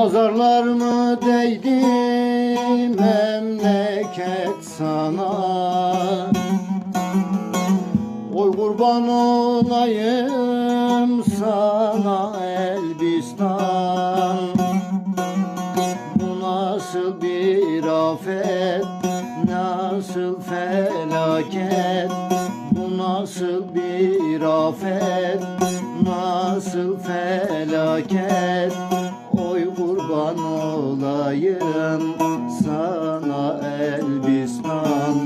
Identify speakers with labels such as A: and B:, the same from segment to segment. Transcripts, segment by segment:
A: Nazarlar mı değdi memleket sana? Oy kurban olayım sana Elbistan. Bu nasıl bir afet Nasıl felaket? Bu nasıl bir afet Nasıl felaket olayım sana Elbistan.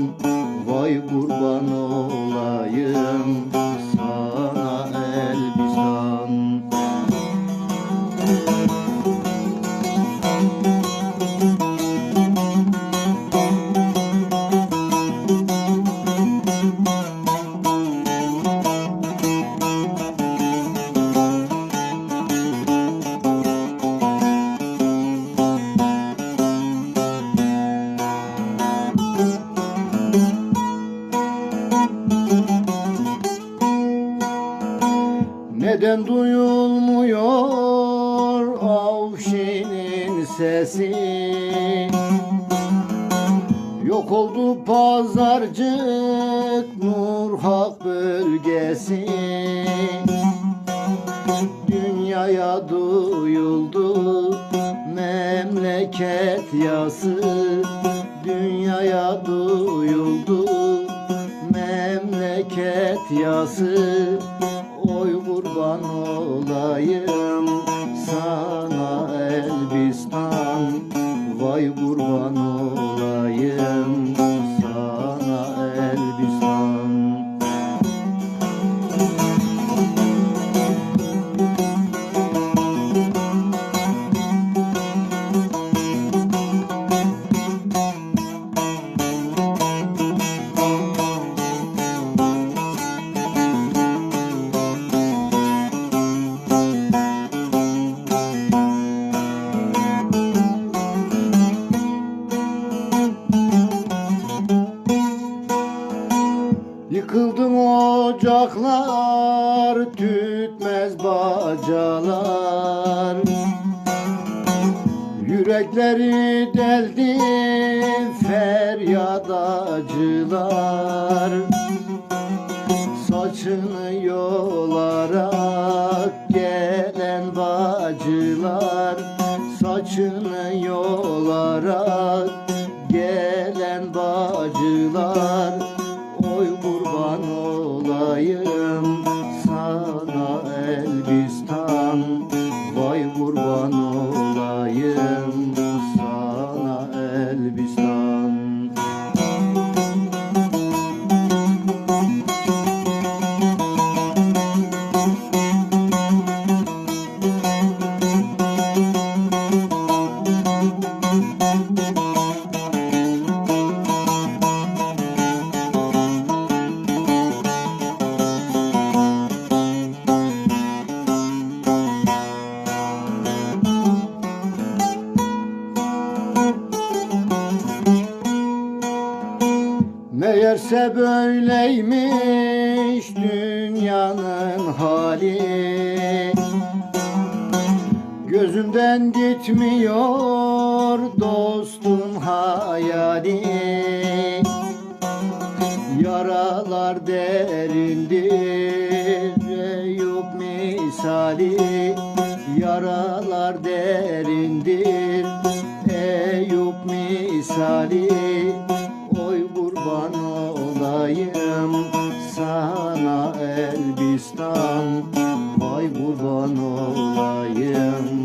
A: Vay kurban olayım sesi. Yok oldu pazarcık Nurhak bölgesi. Dünyaya duyuldu memleket yası. Dünyaya duyuldu memleket yası. Oy kurban olayım Elbistan Vay kurban tütmez bacalar. Yürekleri deldi feryat acılar. Saçını yolarak gelen bacılar. Saçını yolarak gelen bacılar sana Elbistan Vay kurban Meğerse böyleymiş dünyanın hali. Gözümden gitmiyor dostum hayali. Yaralar derindir Eyüp misali. Yaralar derindir Eyüp misali kurban olayım sana Elbistan. Vay kurban olayım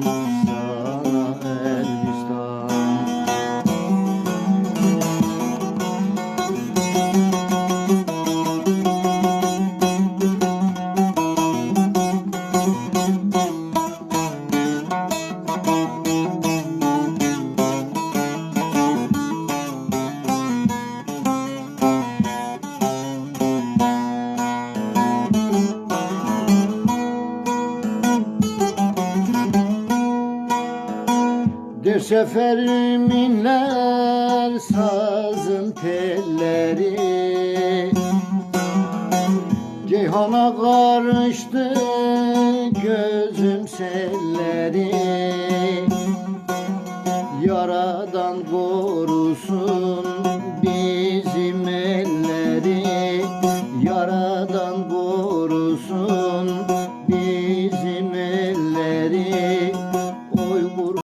A: De seferim inler sazın telleri. Ceyhana karıştı gözüm selleri. Yaradan korusun bizim elleri. Yaradan korusun